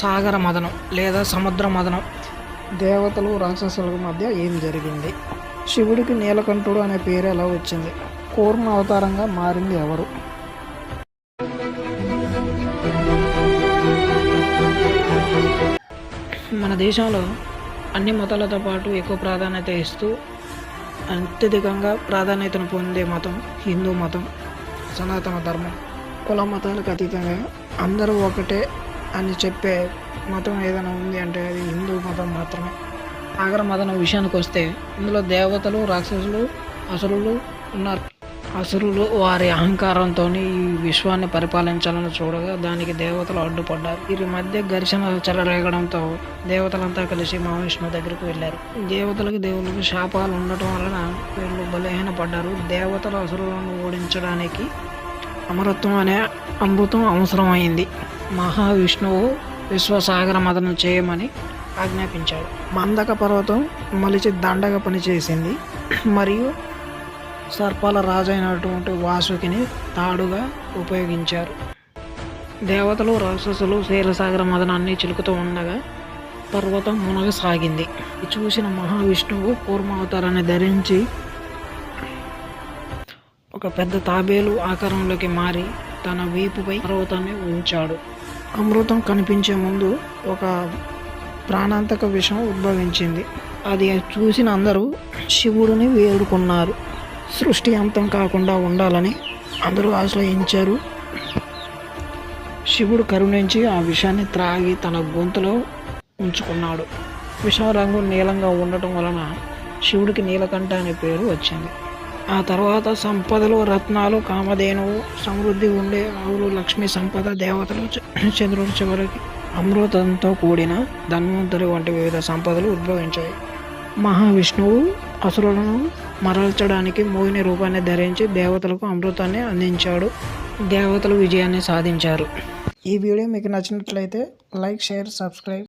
సాగర మదనం లేదా సముద్ర మదనం. దేవతలు రాక్షసుల మధ్య ఏం జరిగింది? శివుడికి నీలకంఠుడు అనే పేరు ఎలా వచ్చింది? కూర్మ అవతారంగా మారింది ఎవరు? మన దేశంలో అన్ని మతాలతో పాటు ఎక్కువ ప్రాధాన్యత ఇస్తూ అత్యధికంగా ప్రాధాన్యతను పొందే మతం హిందూ మతం సనాతన ధర్మం. కుల మతాలకు అతీతంగా అందరూ ఒకటే అని చెప్పే మతం ఏదైనా ఉంది అంటే అది హిందూ మతం మాత్రమే. సాగర మతం విషయానికి వస్తే ఇందులో దేవతలు రాక్షసులు అసురులు ఉన్నారు. అసురులు వారి అహంకారంతో ఈ విశ్వాన్ని పరిపాలించాలని చూడగా దానికి దేవతలు అడ్డుపడ్డారు. వీరి మధ్య ఘర్షణ చెలరేగడంతో దేవతలంతా కలిసి మహావిష్ణువు దగ్గరికి వెళ్ళారు. దేవతలకు దేవుళ్ళకి శాపాలు ఉండటం వలన వీళ్ళు బలహీన పడ్డారు. దేవతలు అసురులను ఓడించడానికి అమరత్వం అనే అమృతం అవసరమైంది. మహావిష్ణువు విశ్వసాగర మదనం చేయమని ఆజ్ఞాపించాడు. మందక పర్వతం మలిచి దండగా పనిచేసింది మరియు సర్పాల రాజైనటువంటి వాసుకిని తాడుగా ఉపయోగించారు. దేవతలు రాక్షసులు క్షీరసాగర మదనాన్ని చిలుకుతూ ఉండగా పర్వతం మునగసాగింది. చూసిన మహావిష్ణువు కూర్మావతారాన్ని ధరించి ఒక పెద్ద తాబేలు ఆకారంలోకి మారి తన వీపుపై పర్వతాన్ని ఉంచాడు. అమృతం కనిపించే ముందు ఒక ప్రాణాంతక విషం ఉద్భవించింది. అది చూసిన అందరూ శివుడిని వేడుకున్నారు. సృష్టి అంతం కాకుండా ఉండాలని అందరూ ఆశ్రయించారు. శివుడు కరుణించి ఆ విషాన్ని త్రాగి తన గొంతులో ఉంచుకున్నాడు. విషం రంగు నీలంగా ఉండటం వలన శివుడికి నీలకంఠ అనే పేరు వచ్చింది. ఆ తర్వాత సంపదలు రత్నాలు కామధేనువు సమృద్ధి ఉండే ఆవులు లక్ష్మీ సంపద దేవతలు చంద్రుడు చివరికి అమృతంతో కూడిన ధన్వంతులు వంటి వివిధ సంపదలు ఉద్భవించాయి. మహావిష్ణువు అసురులను మరల్చడానికి మోహిని రూపాన్ని ధరించి దేవతలకు అమృతాన్ని అందించాడు. దేవతలు విజయాన్ని సాధించారు. ఈ వీడియో మీకు నచ్చినట్లయితే లైక్ షేర్ సబ్స్క్రైబ్.